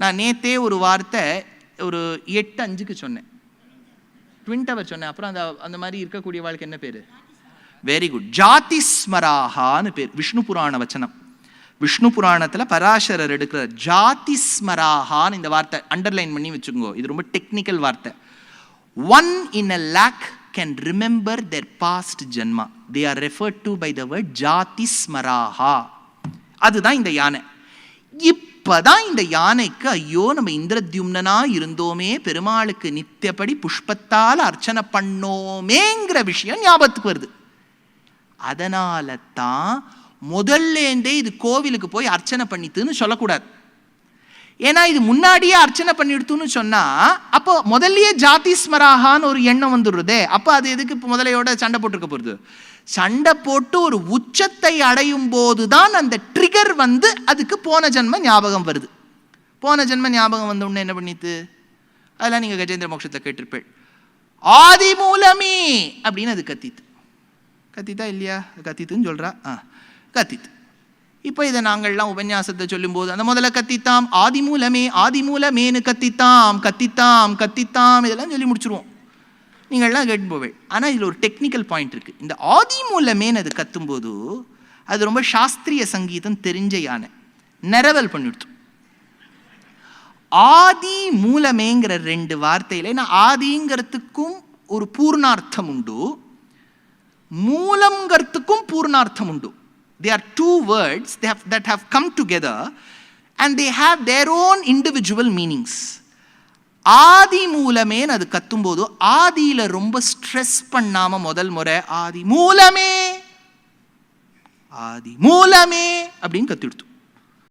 நான் நேத்தே ஒரு வார்த்தை ஒரு எட்டு அஞ்சுக்கு சொன்னேன். ட்வின் டவர் சொன்னேன். அப்புறம் அந்த அந்த மாதிரி இருக்கக்கூடிய வாழ்க்கை என்ன பேர்? வெரி குட் ஜாதி ஸ்மராகான்னு பேர் விஷ்ணு புராண வச்சனம். விஷ்ணு புராணத்தில் பராசரர் எடுக்கிற ஜாதி ஸ்மராகான்னு இந்த வார்த்தை அண்டர்லைன் பண்ணி வச்சுக்கோங்க. இது ரொம்ப டெக்னிக்கல் வார்த்தை. One in a lakh can remember their past janma. They are referred to by the word jati smaraka அதுதான் இந்த யானை. இப் இப்பதான் இந்த யானைக்கு ஐயோ நம்ம இந்திரத்யும்னனா இருந்தோமே பெருமாளுக்கு நித்தியப்படி புஷ்பத்தால் அர்ச்சனை பண்ணோமேங்கிற விஷயம் ஞாபகத்துக்கு வருது. அதனால தான் முதல்லேந்தே இது கோவிலுக்கு போய் அர்ச்சனை பண்ணித்துன்னு சொல்லக்கூடாது. ஏன்னா இது முன்னாடியே அர்ச்சனை பண்ணிடுத்துன்னு சொன்னால் அப்போ முதல்லயே ஜாதி ஸ்மராகான்னு ஒரு எண்ணம் வந்துடுறதே. அப்போ அது எதுக்கு இப்போ முதலையோட சண்டை போட்டுருக்க போகுது சண்டை போட்டு ஒரு உச்சத்தை அடையும் போது தான் அந்த ட்ரிகர் வந்து அதுக்கு போன ஜென்ம ஞாபகம் வருது. போன ஜென்ம ஞாபகம் வந்த உடனே என்ன பண்ணித்து? அதெல்லாம் நீங்கள் கஜேந்திர மோட்சத்தை கேட்டிருப்பேள். ஆதி மூலமே அப்படின்னு அது கத்தித்து. கத்தித்தா இல்லையா? கத்தித்துன்னு சொல்கிறா ஆ கத்தித்து. இப்போ இதை நாங்கள்லாம் உபன்யாசத்தை சொல்லும்போது அந்த முதல்ல கத்தித்தாம் ஆதி மூலமேனு கத்தித்தாம் கத்தித்தாம் கத்தித்தாம் இதெல்லாம் சொல்லி முடிச்சிருவோம். நீங்கள்லாம் கேட்டு ஆனால் இதில் ஒரு டெக்னிக்கல் பாயிண்ட் இருக்குது இந்த ஆதி மூலமேனு அது கத்தும்போது அது ரொம்ப சாஸ்திரிய சங்கீதம் தெரிஞ்ச யானை. நிரவல் பண்ணிடுத்து ஆதி மூலமேங்கிற ரெண்டு வார்த்தையில் ஏன்னா ஆதிங்கிறதுக்கும் ஒரு பூர்ணார்த்தம் உண்டு. மூலங்கிறதுக்கும் பூர்ணார்த்தம் உண்டு. They are two words they have, that have come together and they have their own individual meanings ஆதி மூலமே அது கத்தும்போது ஆதியில ரொம்ப ஸ்ட்ரெஸ் பண்ணாம முதல் முறை ஆதி மூலமே ஆதி மூலமே அப்படின்னு கத்திடுத்து